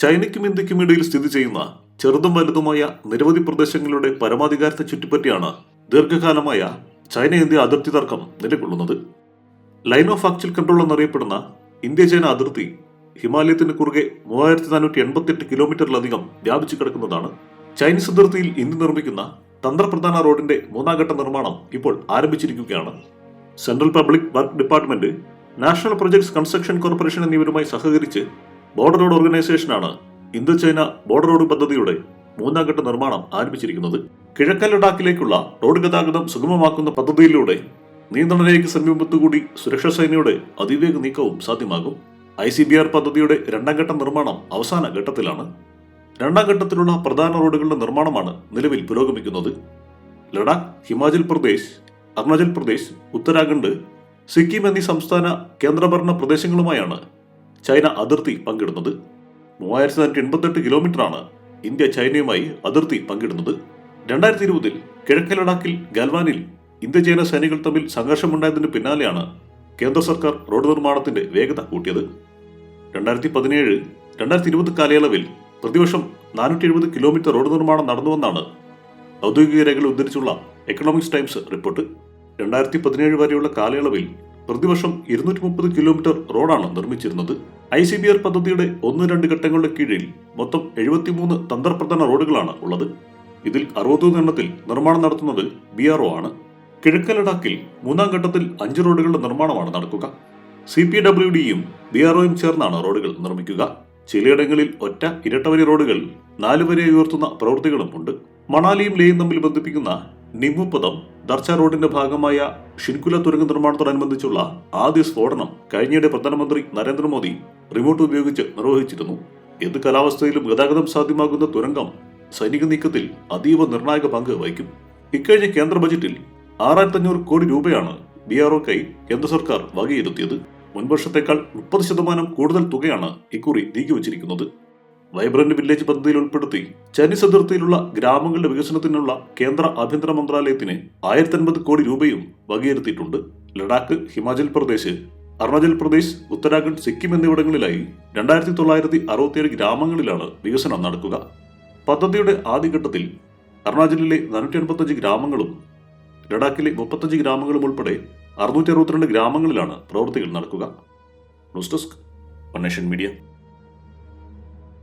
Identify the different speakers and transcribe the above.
Speaker 1: ചൈനയ്ക്കും ഇന്ത്യക്കും ഇടയിൽ സ്ഥിതി ചെയ്യുന്ന ചെറുതും വലുതുമായ നിരവധി പ്രദേശങ്ങളുടെ പരമാധികാരത്തെ ചുറ്റിപ്പറ്റിയാണ് ദീർഘകാലമായ ചൈന ഇന്ത്യ അതിർത്തി തർക്കം നിലകൊള്ളുന്നത്. ലൈൻ ഓഫ് ആക്ച്വൽ കൺട്രോൾ എന്നറിയപ്പെടുന്ന ഇന്ത്യ ചൈന അതിർത്തി ഹിമാലയത്തിന് കുറുകെ മൂവായിരത്തി നാനൂറ്റി എൺപത്തിയെട്ട് കിലോമീറ്ററിലധികം വ്യാപിച്ചു കിടക്കുന്നതാണ്. ചൈനീസ് അതിർത്തിയിൽ ഇന്ത്യ നിർമ്മിക്കുന്ന തന്ത്രപ്രധാന റോഡിന്റെ മൂന്നാം ഘട്ട നിർമ്മാണം ഇപ്പോൾ ആരംഭിച്ചിരിക്കുകയാണ്. Central public work department national projects construction corporation എന്നിവരുമായി സഹകരിച്ച് ബോർഡർ റോഡ് ഓർഗനൈസേഷനാണ് ഇന്ത്യ ചൈന ബോർഡർ റോഡ് പദ്ധതിയുടെ മൂന്നാം ഘട്ട നിർമ്മാണം ആരംഭിച്ചിരിക്കുന്നത്. കിഴക്കൻ ലഡാക്കിലേക്കുള്ള റോഡ് ഗതാഗതം സുഗമമാക്കുന്ന പദ്ധതിയിലൂടെ നിയന്ത്രണ രേഖയ്ക്ക് സമീപത്തുകൂടി സുരക്ഷാ സേനയുടെ അതിവേഗ നീക്കവും സാധ്യമാകും. ഐ സി ബി ആർ പദ്ധതിയുടെ രണ്ടാം ഘട്ട നിർമ്മാണം അവസാന ഘട്ടത്തിലാണ്. രണ്ടാം ഘട്ടത്തിലുള്ള പ്രധാന റോഡുകളുടെ നിർമ്മാണമാണ് നിലവിൽ പുരോഗമിക്കുന്നത്. ലഡാക്ക് ഹിമാചൽ പ്രദേശ് അരുണാചൽ പ്രദേശ് ഉത്തരാഖണ്ഡ് സിക്കിം എന്നീ സംസ്ഥാന കേന്ദ്രഭരണ പ്രദേശങ്ങളുമായാണ് ചൈന അതിർത്തി പങ്കിടുന്നത്. മൂവായിരത്തി നാനൂറ്റി എൺപത്തെട്ട് കിലോമീറ്ററാണ് ഇന്ത്യ ചൈനയുമായി അതിർത്തി പങ്കിടുന്നത്. രണ്ടായിരത്തി ഇരുപതിൽ കിഴക്കൻ ലഡാക്കിൽ ഗൽവാനിൽ ഇന്ത്യ ചൈന സൈനികൾ തമ്മിൽ സംഘർഷമുണ്ടായതിന് പിന്നാലെയാണ് കേന്ദ്ര സർക്കാർ റോഡ് നിർമ്മാണത്തിന്റെ വേഗത കൂട്ടിയത്. രണ്ടായിരത്തി പതിനേഴ് രണ്ടായിരത്തി ഇരുപത് കാലയളവിൽ പ്രതിവർഷം നാനൂറ്റി എഴുപത് കിലോമീറ്റർ റോഡ് നിർമ്മാണം നടന്നുവെന്നാണ് ഔദ്യോഗിക രേഖകൾ ഉദ്ധരിച്ചുള്ള എക്കണോമിക്സ് ടൈംസ് റിപ്പോർട്ട്. രണ്ടായിരത്തി പതിനേഴ് വരെയുള്ള കാലയളവിൽ പ്രതിവർഷം ഇരുന്നൂറ്റി മുപ്പത് കിലോമീറ്റർ റോഡാണ് നിർമ്മിച്ചിരുന്നത്. ഐ സി ബി ആർ പദ്ധതിയുടെ ഒന്ന് രണ്ട് ഘട്ടങ്ങളുടെ കീഴിൽ മൊത്തം എഴുപത്തിമൂന്ന് തന്ത്രപ്രധാന റോഡുകളാണ് ഉള്ളത്. ഇതിൽ അറുപത്തൊന്ന് എണ്ണത്തിൽ നിർമ്മാണം നടത്തുന്നത് ബി ആർ ഒ ആണ്. കിഴക്കൻ ലഡാക്കിൽ മൂന്നാം ഘട്ടത്തിൽ അഞ്ച് റോഡുകളുടെ നിർമ്മാണമാണ് നടക്കുക. സി പി ഡബ്ല്യു ഡിയും ബി ആർ ഒയും ചേർന്നാണ് റോഡുകൾ നിർമ്മിക്കുക. ചിലയിടങ്ങളിൽ ഒറ്റ ഇരട്ടവരി റോഡുകൾ നാലുവരെ ഉയർത്തുന്ന പ്രവൃത്തികളും ഉണ്ട്. മണാലിയും ലേയും തമ്മിൽ ബന്ധിപ്പിക്കുന്ന നിമുപദം ദർച്ച റോഡിന്റെ ഭാഗമായ ഷിൻകുല തുരങ്ക നിർമ്മാണത്തോടനുബന്ധിച്ചുള്ള ആദ്യ സ്ഫോടനം കഴിഞ്ഞിടെ പ്രധാനമന്ത്രി നരേന്ദ്രമോദി റിമോട്ട് ഉപയോഗിച്ച് നിർവഹിച്ചിരുന്നു. ഏത് കാലാവസ്ഥയിലും ഗതാഗതം സാധ്യമാകുന്ന തുരങ്കം സൈനിക നീക്കത്തിൽ അതീവ നിർണായക പങ്ക് വഹിക്കും. ഇക്കഴിഞ്ഞ കേന്ദ്ര ബജറ്റിൽ ആറായിരത്തി അഞ്ഞൂറ് കോടി രൂപയാണ് ബി ആർ ഒക്കായി കേന്ദ്ര സർക്കാർ വകയിരുത്തിയത്. മുൻവർഷത്തേക്കാൾ മുപ്പത് ശതമാനം കൂടുതൽ തുകയാണ് ഇക്കുറി നീക്കിവച്ചിരിക്കുന്നത്. വൈബ്രന്റ് വില്ലേജ് പദ്ധതിയിൽ ഉൾപ്പെടുത്തി ചൈനീസ് അതിർത്തിയിലുള്ള ഗ്രാമങ്ങളുടെ വികസനത്തിനുള്ള കേന്ദ്ര ആഭ്യന്തര മന്ത്രാലയത്തിന് ആയിരത്തി അൻപത് കോടി രൂപയും വകയിരുത്തിയിട്ടുണ്ട്. ലഡാക്ക് ഹിമാചൽ പ്രദേശ് അരുണാചൽ പ്രദേശ് ഉത്തരാഖണ്ഡ് സിക്കിം എന്നിവിടങ്ങളിലായി രണ്ടായിരത്തി തൊള്ളായിരത്തി അറുപത്തിയേഴ് ഗ്രാമങ്ങളിലാണ് വികസനം നടക്കുക. പദ്ധതിയുടെ ആദ്യഘട്ടത്തിൽ അരുണാചലിലെ നാനൂറ്റി അൻപത്തഞ്ച് ഗ്രാമങ്ങളും ലഡാക്കിലെ മുപ്പത്തഞ്ച് ഗ്രാമങ്ങളും ഉൾപ്പെടെ അറുന്നൂറ്റി അറുപത്തിരണ്ട് ഗ്രാമങ്ങളിലാണ് പ്രവൃത്തികൾ നടക്കുക. News desk media.